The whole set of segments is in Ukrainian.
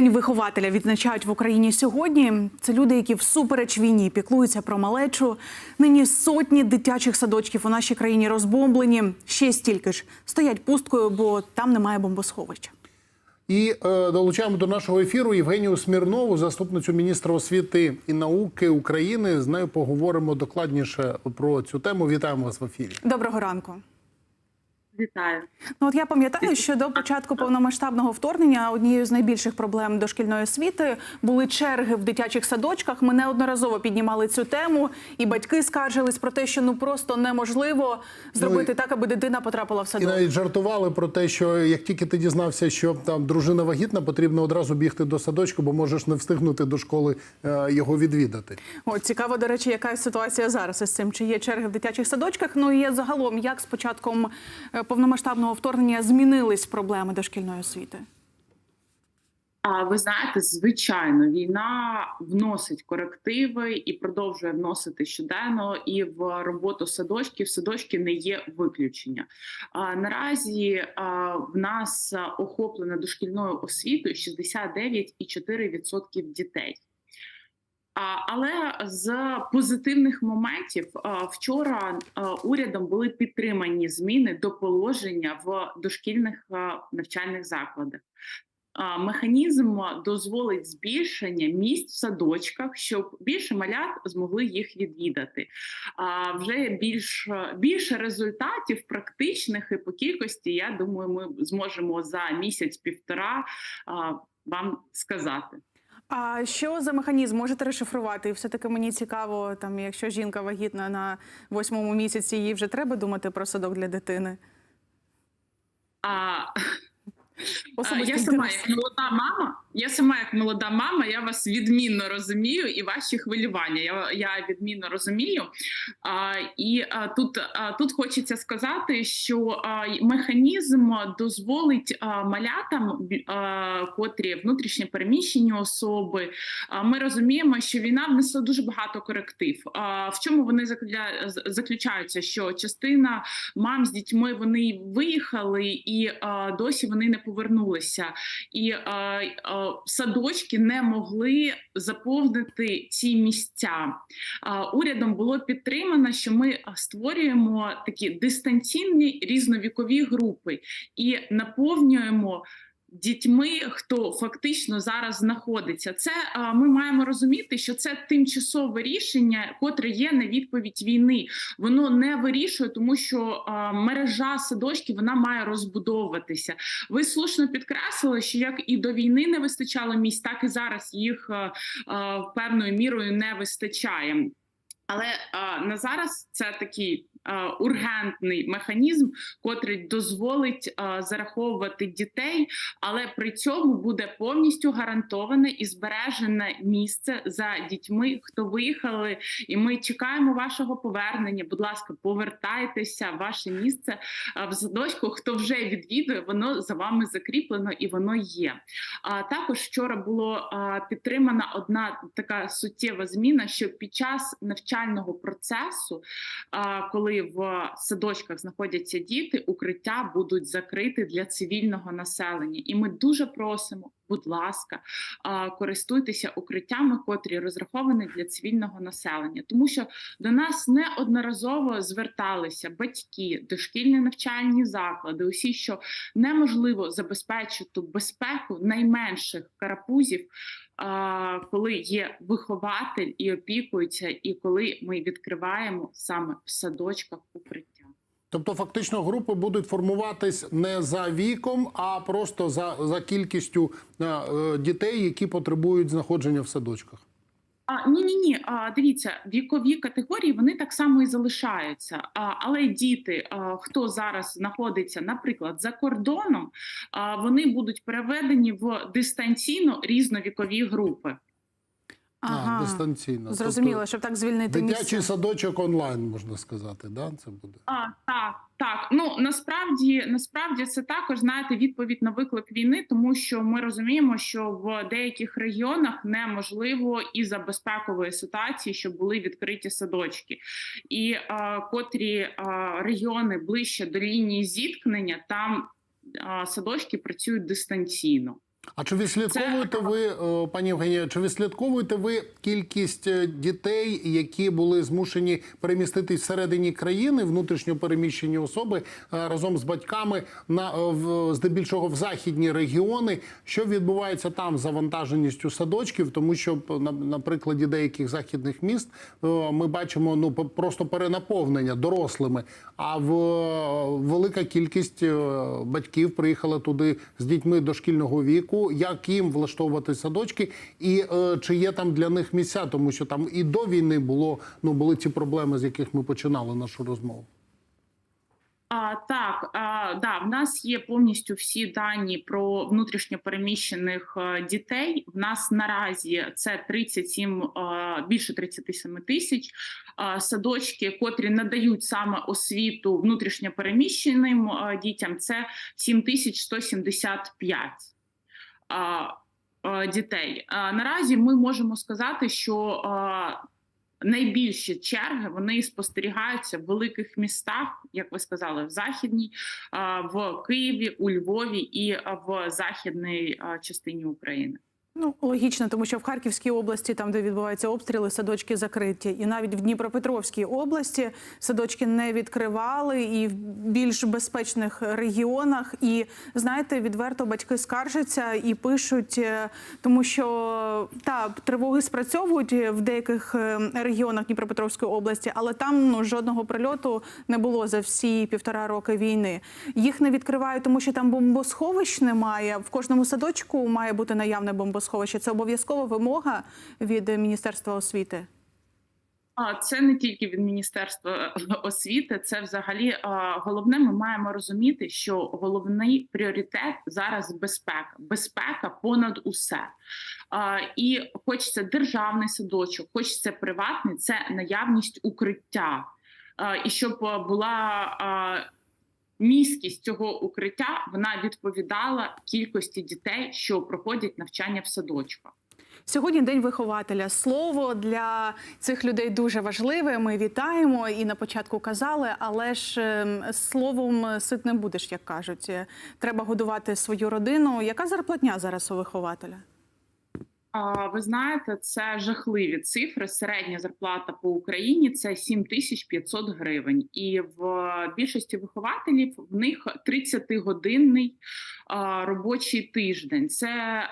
День вихователя відзначають в Україні сьогодні. Це люди, які всупереч війні піклуються про малечу. Нині сотні дитячих садочків у нашій країні розбомблені. Ще стільки ж стоять пусткою, бо там немає бомбосховища. І е, долучаємо до нашого ефіру Євгенію Смірнову, заступницю міністра освіти і науки України. З нею поговоримо докладніше про цю тему. Вітаємо вас в ефірі. Доброго ранку. Вітаю. Ну от я пам'ятаю, що до початку повномасштабного вторгнення однією з найбільших проблем дошкільної освіти були черги в дитячих садочках. Ми неодноразово піднімали цю тему, і батьки скаржились про те, що ну просто неможливо зробити і- так, аби дитина потрапила в І садок. навіть жартували про те, що як тільки ти дізнався, що там дружина вагітна, потрібно одразу бігти до садочку, бо можеш не встигнути до школи е, його відвідати. От цікаво, до речі, яка ситуація зараз із цим? Чи є черги в дитячих садочках? Ну і загалом, як з початком е, повномасштабного вторгнення змінились проблеми дошкільної освіти? А ви знаєте, звичайно, війна вносить корективи і продовжує вносити щоденно і в роботу садочків. Садочки не є виключення. А наразі а, в нас охоплено дошкільною освітою 69,4% дітей. Але з позитивних моментів вчора урядом були підтримані зміни до положення в дошкільних навчальних закладах. Механізм дозволить збільшення місць в садочках, щоб більше малят змогли їх відвідати. А вже більш більше результатів практичних і по кількості, я думаю, ми зможемо за місяць-півтора вам сказати. А що за механізм можете розшифрувати? І все-таки мені цікаво, там, якщо жінка вагітна на восьмому місяці, їй вже треба думати про садок для дитини. А, а, я сама як молода мама. Я сама як молода мама, я вас відмінно розумію і ваші хвилювання. Я, я відмінно розумію. А, і а, тут, а, тут хочеться сказати, що а, механізм дозволить а, малятам, а, котрі внутрішньо переміщені особи. А, ми розуміємо, що війна внесла дуже багато коректив. А, в чому вони закля- заключаються? Що частина мам з дітьми вони виїхали і а, досі вони не повернулися. І а, садочки не могли заповнити ці місця. Урядом було підтримано, що ми створюємо такі дистанційні різновікові групи і наповнюємо. Дітьми, хто фактично зараз знаходиться, це ми маємо розуміти, що це тимчасове рішення, котре є на відповідь війни. Воно не вирішує, тому що мережа садочків вона має розбудовуватися. Ви слушно підкреслили, що як і до війни не вистачало місць, так і зараз їх певною мірою не вистачає. Але а, на зараз це такий а, ургентний механізм, котрий дозволить а, зараховувати дітей, але при цьому буде повністю гарантоване і збережене місце за дітьми, хто виїхали. І ми чекаємо вашого повернення. Будь ласка, повертайтеся в ваше місце в садочку. Хто вже відвідує, воно за вами закріплено і воно є. А також вчора було а, підтримана одна така суттєва зміна, що під час навчального процесу, коли в садочках знаходяться діти, укриття будуть закриті для цивільного населення, і ми дуже просимо. Будь ласка, користуйтеся укриттями, котрі розраховані для цивільного населення, тому що до нас неодноразово зверталися батьки, дошкільні навчальні заклади, усі, що неможливо забезпечити безпеку найменших карапузів, коли є вихователь і опікується, і коли ми відкриваємо саме в садочках укриття. Тобто, фактично, групи будуть формуватись не за віком, а просто за, за кількістю е, е, дітей, які потребують знаходження в садочках. А ні, ні, ні. А дивіться, вікові категорії вони так само і залишаються. А, але діти, а, хто зараз знаходиться, наприклад, за кордоном, а, вони будуть переведені в дистанційно різновікові групи. А, дистанційно. Зрозуміло, Тобто, щоб так звільнити дитячий місце. садочок онлайн, можна сказати, да? це буде. А, так, так. Ну насправді, насправді це також знаєте відповідь на виклик війни, тому що ми розуміємо, що в деяких регіонах неможливо із за безпекової ситуації, щоб були відкриті садочки, і е, котрі е, регіони ближче до лінії зіткнення, там е, садочки працюють дистанційно. А чи відслідковуєте ви, е, пані Євгенія, чи відслідковуєте ви кількість е, дітей, які були змушені переміститись всередині країни, внутрішньо переміщені особи е, разом з батьками на в здебільшого в західні регіони? Що відбувається там з завантаженістю садочків? Тому що на, на прикладі деяких західних міст ми бачимо ну просто перенаповнення дорослими. А в велика кількість батьків приїхала туди з дітьми дошкільного віку. Як їм влаштовувати садочки, і е, чи є там для них місця, тому що там і до війни було ну були ці проблеми, з яких ми починали нашу розмову. А, так, а, да, в нас є повністю всі дані про внутрішньо переміщених е, дітей. В нас наразі це 37, е, більше 37 тисяч е, садочки, котрі надають саме освіту внутрішньо переміщеним е, дітям. Це 7175 е, е, дітей. Наразі ми можемо сказати, що найбільші черги вони спостерігаються в великих містах, як ви сказали, в західній, в Києві, у Львові і в західній частині України. Ну логічно, тому що в Харківській області, там де відбуваються обстріли, садочки закриті, і навіть в Дніпропетровській області садочки не відкривали, і в більш безпечних регіонах. І знаєте, відверто батьки скаржаться і пишуть, е, тому що та тривоги спрацьовують в деяких е, регіонах Дніпропетровської області, але там ну жодного прильоту не було за всі півтора роки війни. Їх не відкривають, тому що там бомбосховищ немає. В кожному садочку має бути наявне бомбосховище. Це обов'язкова вимога від Міністерства освіти. А це не тільки від міністерства освіти, це взагалі головне. Ми маємо розуміти, що головний пріоритет зараз безпека, безпека понад усе. І хоч це державний садочок, хоч це приватний, це наявність укриття. І щоб була міськість цього укриття, вона відповідала кількості дітей, що проходять навчання в садочках. Сьогодні день вихователя. Слово для цих людей дуже важливе. Ми вітаємо і на початку казали, але ж ем, словом сит не будеш, як кажуть. Е, Треба годувати свою родину. Яка зарплатня зараз у вихователя? Ви знаєте, це жахливі цифри. Середня зарплата по Україні це 7500 гривень, і в більшості вихователів в них 30-годинний а, робочий тиждень. Це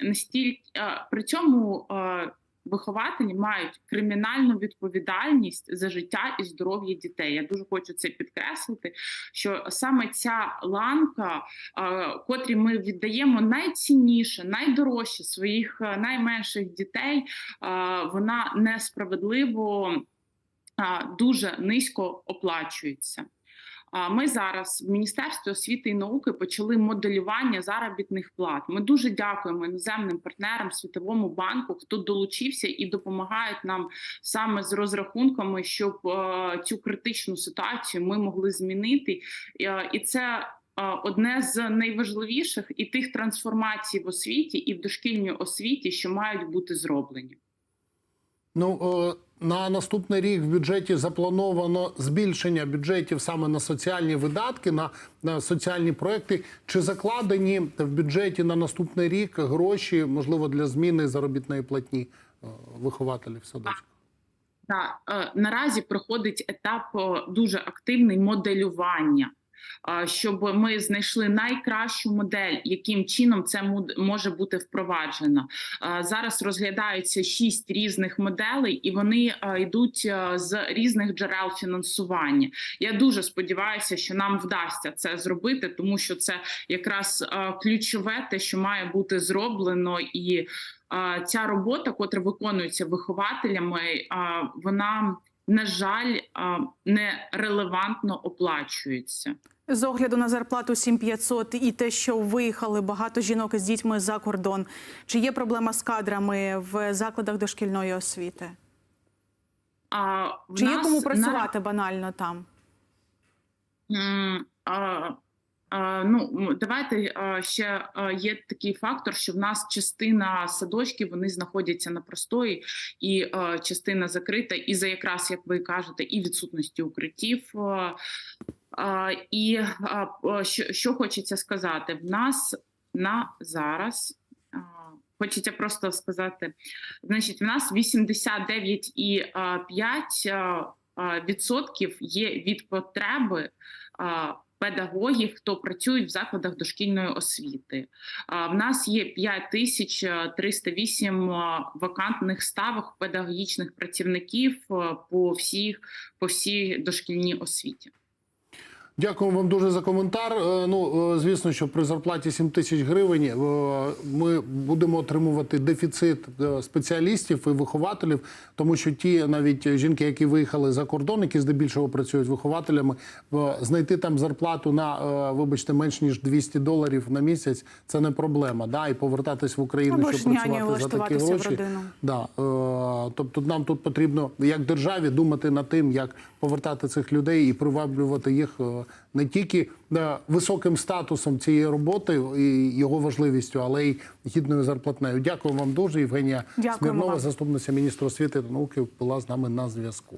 настільки при цьому. Вихователі мають кримінальну відповідальність за життя і здоров'я дітей. Я дуже хочу це підкреслити. Що саме ця ланка, котрі ми віддаємо найцінніше, найдорожче своїх найменших дітей, вона несправедливо дуже низько оплачується. Ми зараз в Міністерстві освіти і науки почали моделювання заробітних плат. Ми дуже дякуємо іноземним партнерам Світовому банку, хто долучився і допомагають нам саме з розрахунками, щоб цю критичну ситуацію ми могли змінити. І це одне з найважливіших і тих трансформацій в освіті і в дошкільній освіті, що мають бути зроблені. Ну е, на наступний рік в бюджеті заплановано збільшення бюджетів саме на соціальні видатки, на, на соціальні проекти. Чи закладені в бюджеті на наступний рік гроші, можливо, для зміни заробітної платні е, вихователів садочка? Так, е, наразі проходить етап дуже активний моделювання. Щоб ми знайшли найкращу модель, яким чином це може бути впроваджено. Зараз розглядаються шість різних моделей, і вони йдуть з різних джерел фінансування. Я дуже сподіваюся, що нам вдасться це зробити, тому що це якраз ключове, те, що має бути зроблено, і ця робота, котра виконується вихователями, вона на жаль не релевантно оплачується. З огляду на зарплату 7500 і те, що виїхали багато жінок з дітьми за кордон. Чи є проблема з кадрами в закладах дошкільної освіти? А в Чи є нас кому на- працювати банально там? А, Ну давайте ще є такий фактор, що в нас частина садочків вони знаходяться на простої, і частина закрита, і за якраз як ви кажете, і відсутності укриттів. І що, хочеться сказати, в нас на зараз. Хочеться просто сказати, значить, в нас 89,5% є від потреби педагогів, хто працюють в закладах дошкільної освіти. В нас є 5308 а, вакантних ставок педагогічних працівників по всіх по всій дошкільній освіті. Дякую вам дуже за коментар. Е, Ну, е, звісно, що при зарплаті 7 тисяч гривень е, ми будемо отримувати дефіцит спеціалістів і вихователів, тому що ті навіть жінки, які виїхали за кордон, які здебільшого працюють вихователями, знайти там зарплату на, вибачте, менш ніж 200 доларів на місяць це не проблема. Да? І повертатись в Україну, Або щоб працювати за такі гроші. Да, тобто нам тут потрібно як державі думати над тим, як повертати цих людей і приваблювати їх не тільки е, високим статусом цієї роботи і його важливістю, але й гідною зарплатнею. Дякую вам дуже. Євгенія Смірнова, вам. заступниця міністра освіти та науки, була з нами на зв'язку.